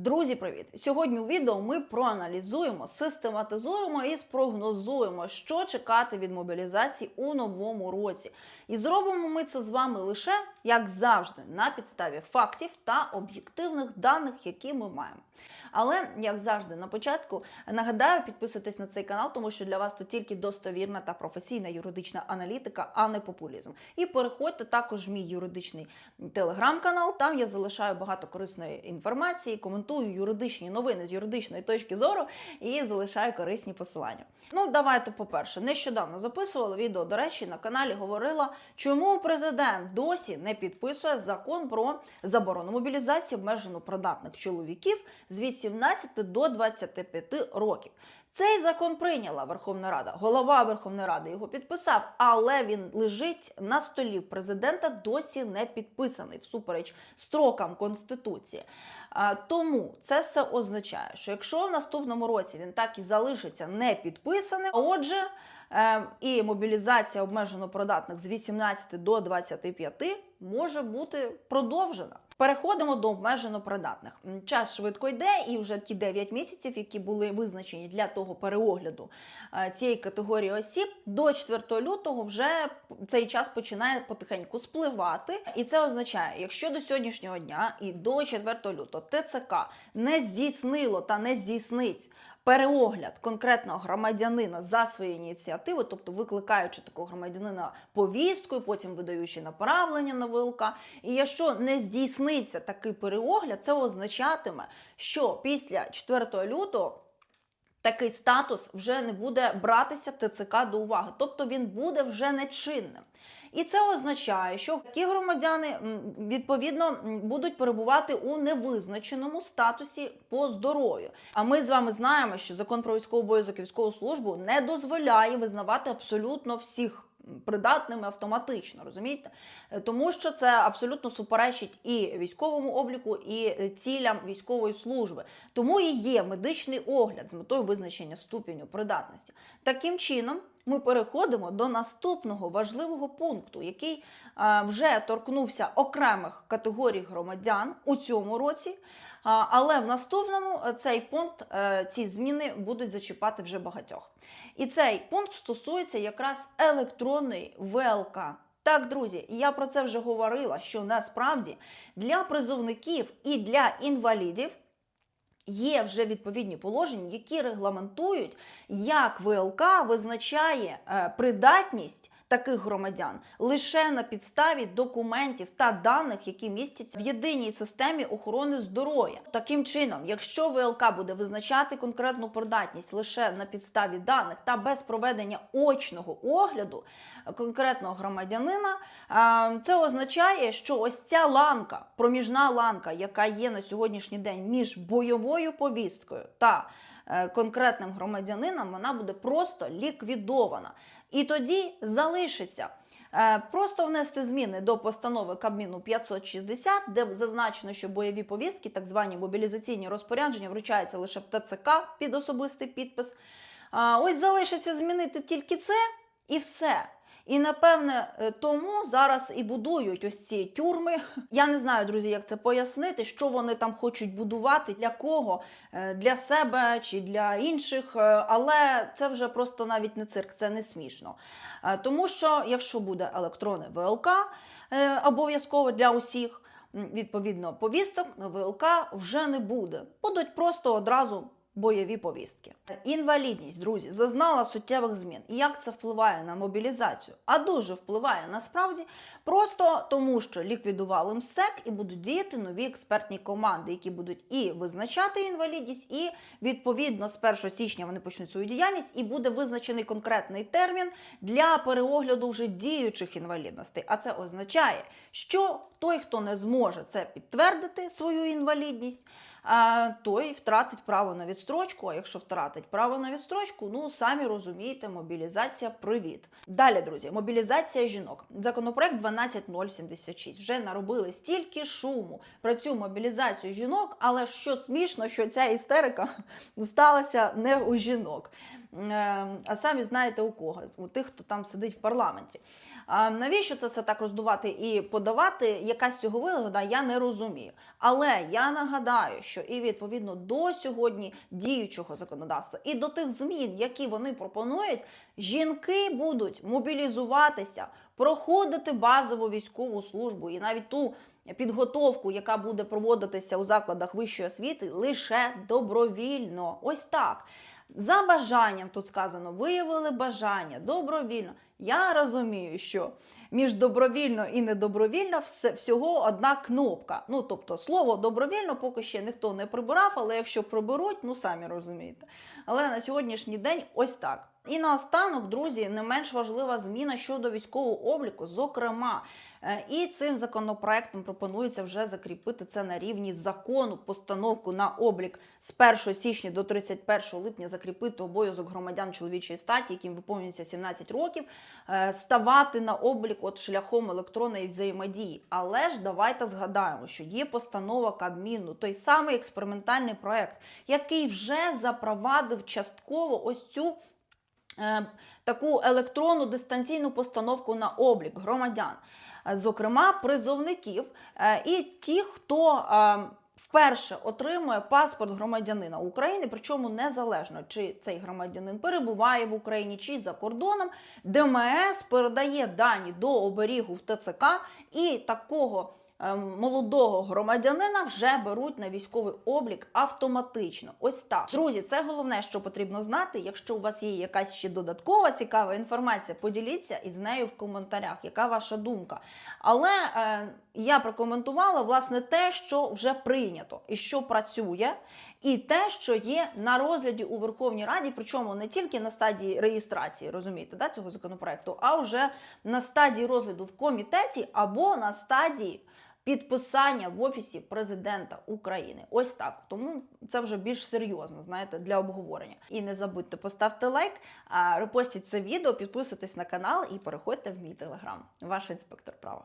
Друзі, привіт! Сьогодні у відео ми проаналізуємо, систематизуємо і спрогнозуємо, що чекати від мобілізації у новому році. І зробимо ми це з вами лише, як завжди, на підставі фактів та об'єктивних даних, які ми маємо. Але, як завжди, на початку нагадаю, підписуйтесь на цей канал, тому що для вас тут тільки достовірна та професійна юридична аналітика, а не популізм. І переходьте також в мій юридичний телеграм-канал. Там я залишаю багато корисної інформації, коментую юридичні новини з юридичної точки зору і залишаю корисні посилання. Ну, давайте, по-перше, нещодавно записувала відео. До речі, на каналі говорила, чому президент досі не підписує закон про заборону мобілізації обмежено придатних чоловіків з 18 до 25 років. Цей закон прийняла Верховна Рада. Голова Верховної Ради його підписав, але він лежить на столі президента, досі не підписаний всупереч строкам Конституції. Тому це все означає, що якщо в наступному році він так і залишиться не підписаним, а отже, е, і мобілізація обмежено продатних з 18 до 25 може бути продовжена. Переходимо до обмежено придатних. Час швидко йде, і вже ті 9 місяців, які були визначені для того переогляду е, цієї категорії осіб, до 4 лютого вже цей час починає потихеньку спливати. І це означає, якщо до сьогоднішнього дня і до 4 лютого ТЦК не здійснило та не здійснить переогляд конкретного громадянина за свою ініціативу, тобто викликаючи такого громадянина повісткою, потім видаючи направлення на ВЛК. І якщо не здійсниться такий переогляд, це означатиме, що після 4 лютого. Такий статус вже не буде братися ТЦК до уваги, тобто він буде вже нечинним. І це означає, що ті громадяни відповідно будуть перебувати у невизначеному статусі по здоров'ю. А ми з вами знаємо, що закон про військовий обов'язок і військову службу не дозволяє визнавати абсолютно всіх придатними автоматично, розумієте? Е, Тому що це абсолютно суперечить і військовому обліку, і е, цілям військової служби. Тому і є медичний огляд з метою визначення ступеню придатності. Таким чином, ми переходимо до наступного важливого пункту, який вже торкнувся окремих категорій громадян у цьому році. Але в наступному е, цей пункт, е, ці зміни будуть зачіпати вже багатьох. І цей пункт стосується якраз електронної ВЛК. Так, друзі, я про це вже говорила, що насправді для призовників і для інвалідів є вже відповідні положення, які регламентують, як ВЛК визначає е, придатність таких громадян лише на підставі документів та даних, які містяться в єдиній системі охорони здоров'я. Таким чином, якщо ВЛК буде визначати конкретну придатність лише на підставі даних та без проведення очного огляду конкретного громадянина, е, це означає, що ось ця ланка, проміжна ланка, яка є на сьогоднішній день між бойовою повісткою та конкретним громадянином, вона буде просто ліквідована. І тоді залишиться е, просто внести зміни до постанови Кабміну 560, де зазначено, що бойові повістки, так звані мобілізаційні розпорядження, вручаються лише в ТЦК під особистий підпис. Ось залишиться змінити тільки це і все. І напевне е, тому зараз і будують ось ці тюрми. Я не знаю, друзі, як це пояснити, що вони там хочуть будувати, для кого, Е, для себе чи для інших. Е, Але це вже просто навіть не цирк, це не смішно. Тому що якщо буде електронне ВЛК обов'язково для усіх, відповідно повісток на ВЛК вже не буде. Будуть просто одразу бойові повістки. Інвалідність, друзі, зазнала суттєвих змін. І як це впливає на мобілізацію? А дуже впливає насправді просто тому, що ліквідували МСЕК і будуть діяти нові експертні команди, які будуть і визначати інвалідність, і відповідно з 1 січня вони почнуть свою діяльність, і буде визначений конкретний термін для переогляду вже діючих інвалідностей. А це означає, що той, хто не зможе це підтвердити свою інвалідність, той втратить право на відстрочку. А якщо втратить право на відстрочку, ну самі розумієте, мобілізація привіт. Далі, друзі, мобілізація жінок. Законопроект 12076 вже наробили стільки шуму про цю мобілізацію жінок, але що смішно, що ця істерика сталася не у жінок. Е, а самі знаєте у кого, у тих, хто там сидить в парламенті. А навіщо це все так роздувати і подавати? Якась цього вигода, я не розумію. Але я нагадаю, що і відповідно до сьогодні діючого законодавства, і до тих змін, які вони пропонують, жінки будуть мобілізуватися, проходити базову військову службу і навіть ту підготовку, яка буде проводитися у закладах вищої освіти, лише добровільно. Ось так. За бажанням тут сказано, виявили бажання добровільно. Я розумію, що між добровільно і недобровільно все, всього одна кнопка. Ну тобто, слово добровільно поки ще ніхто не прибирав, але якщо приберуть, ну самі розумієте. Але на сьогоднішній день ось так. І наостанок, друзі, не менш важлива зміна щодо військового обліку. Зокрема, е, і цим законопроектом пропонується вже закріпити це на рівні закону, постановку на облік з 1 січня до 31 липня закріпити обов'язок громадян чоловічої статі, яким виповнюється 17 років, ставати на облік от шляхом електронної взаємодії. Але ж давайте згадаємо, що є постанова Кабміну, той самий експериментальний проект, який вже запровадив частково ось цю. е, Таку електронну дистанційну постановку на облік громадян, Е, зокрема призовників е, і ті, хто е, вперше отримує паспорт громадянина України, причому незалежно чи цей громадянин перебуває в Україні чи за кордоном, ДМС передає дані до оберігу в ТЦК і такого. Е, Молодого громадянина вже беруть на військовий облік автоматично. Ось так. Друзі, це головне, що потрібно знати. Якщо у вас є якась ще додаткова цікава інформація, поділіться із нею в коментарях. Яка ваша думка? Але е, я прокоментувала власне те, що вже прийнято і що працює, і те, що є на розгляді у Верховній Раді, причому не тільки на стадії реєстрації, розумієте, да, цього законопроекту, а вже на стадії розгляду в комітеті або на стадії. Підписання в офісі президента України. Ось так. Тому це вже більш серйозно, знаєте, для обговорення. І не забудьте поставити лайк, репостіть це відео, підписуйтесь на канал і переходьте в мій телеграм. Ваш інспектор права.